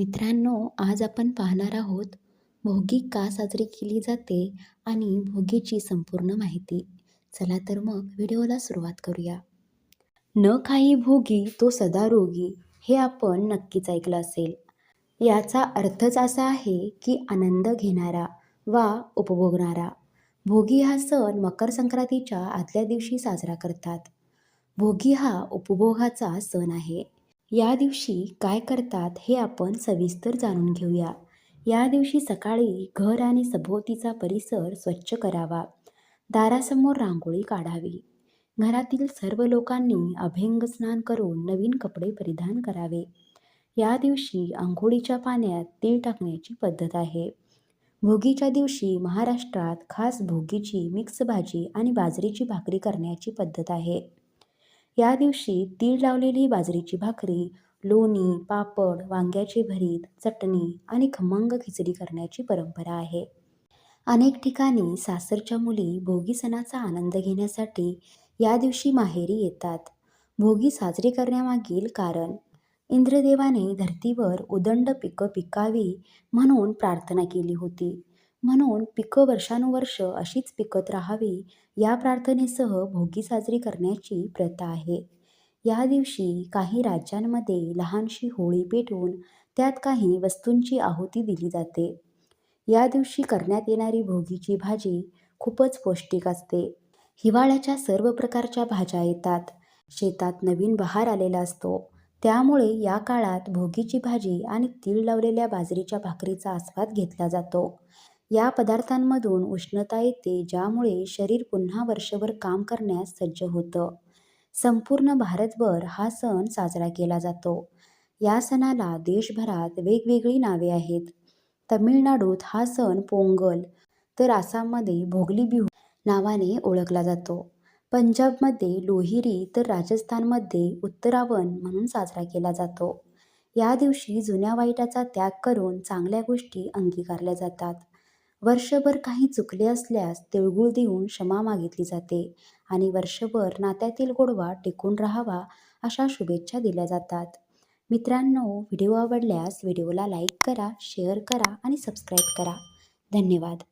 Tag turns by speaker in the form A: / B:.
A: मित्रांनो आज आपण पाहणार आहोत भोगी का साजरी केली जाते आणि भोगीची संपूर्ण माहिती. चला तर मग व्हिडिओला सुरुवात करूया. न खाई भोगी तो सदा रोगी हे आपण नक्कीच ऐकलं असेल. याचा अर्थच असा आहे की आनंद घेणारा वा उपभोगणारा. भोगी हा सण मकर संक्रांतीच्या आदल्या दिवशी साजरा करतात. भोगी हा उपभोगाचा सण आहे. या दिवशी काय करतात हे आपण सविस्तर जाणून घेऊया. या दिवशी सकाळी घर आणि सभोवतीचा परिसर स्वच्छ करावा. दारासमोर रांगोळी काढावी. घरातील सर्व लोकांनी अभ्यंग स्नान करून नवीन कपडे परिधान करावे. या दिवशी आंघोळीच्या पाण्यात तीळ टाकण्याची पद्धत आहे. भोगीच्या दिवशी महाराष्ट्रात खास भोगीची मिक्स भाजी आणि बाजरीची भाकरी करण्याची पद्धत आहे. या दिवशी तीळ लावलेली बाजरीची भाकरी लोणी पापड वांग्याचे भरीत चटणी आणि खमंग खिचडी करण्याची परंपरा आहे. अनेक ठिकाणी सासरच्या मुली भोगी सणाचा आनंद घेण्यासाठी या दिवशी माहेरी येतात. भोगी साजरी करण्यामागील कारण इंद्रदेवाने धर्तीवर उदंड पिकं पिकावी म्हणून प्रार्थना केली होती. म्हणून पिकं वर्षानुवर्ष अशीच पिकत राहावी या प्रार्थनेसह भोगी साजरी करण्याची प्रथा आहे. या दिवशी काही राज्यांमध्ये लहानशी होळी पेटवून त्यात काही वस्तूंची आहुती दिली जाते. या दिवशी करण्यात येणारी भोगीची भाजी खूपच पौष्टिक असते. हिवाळ्याच्या सर्व प्रकारच्या भाज्या येतात. शेतात नवीन बहार आलेला असतो. त्यामुळे या काळात भोगीची भाजी आणि तीळ लावलेल्या बाजरीच्या भाकरीचा आस्वाद घेतला जातो. या पदार्थांमधून उष्णता येते ज्यामुळे शरीर पुन्हा वर्षभर काम करण्यास सज्ज होतं. संपूर्ण भारतभर हा सण साजरा केला जातो. या सणाला देशभरात वेगवेगळी नावे आहेत. तमिळनाडूत हा सण पोंगल तर आसाममध्ये भोगली बिहू नावाने ओळखला जातो. पंजाबमध्ये लोहिरी तर राजस्थानमध्ये उत्तरावण म्हणून साजरा केला जातो. या दिवशी जुन्या वाईटाचा त्याग करून चांगल्या गोष्टी अंगीकारल्या जातात. वर्षभर काही चुकले असल्यास तिळगुळ देऊन क्षमा मागितली जाते आणि वर्षभर नात्यातील गोडवा टिकून राहावा अशा शुभेच्छा दिल्या जातात. मित्रांनो व्हिडिओ आवडल्यास व्हिडिओला लाईक करा शेअर करा आणि सबस्क्राईब करा. धन्यवाद.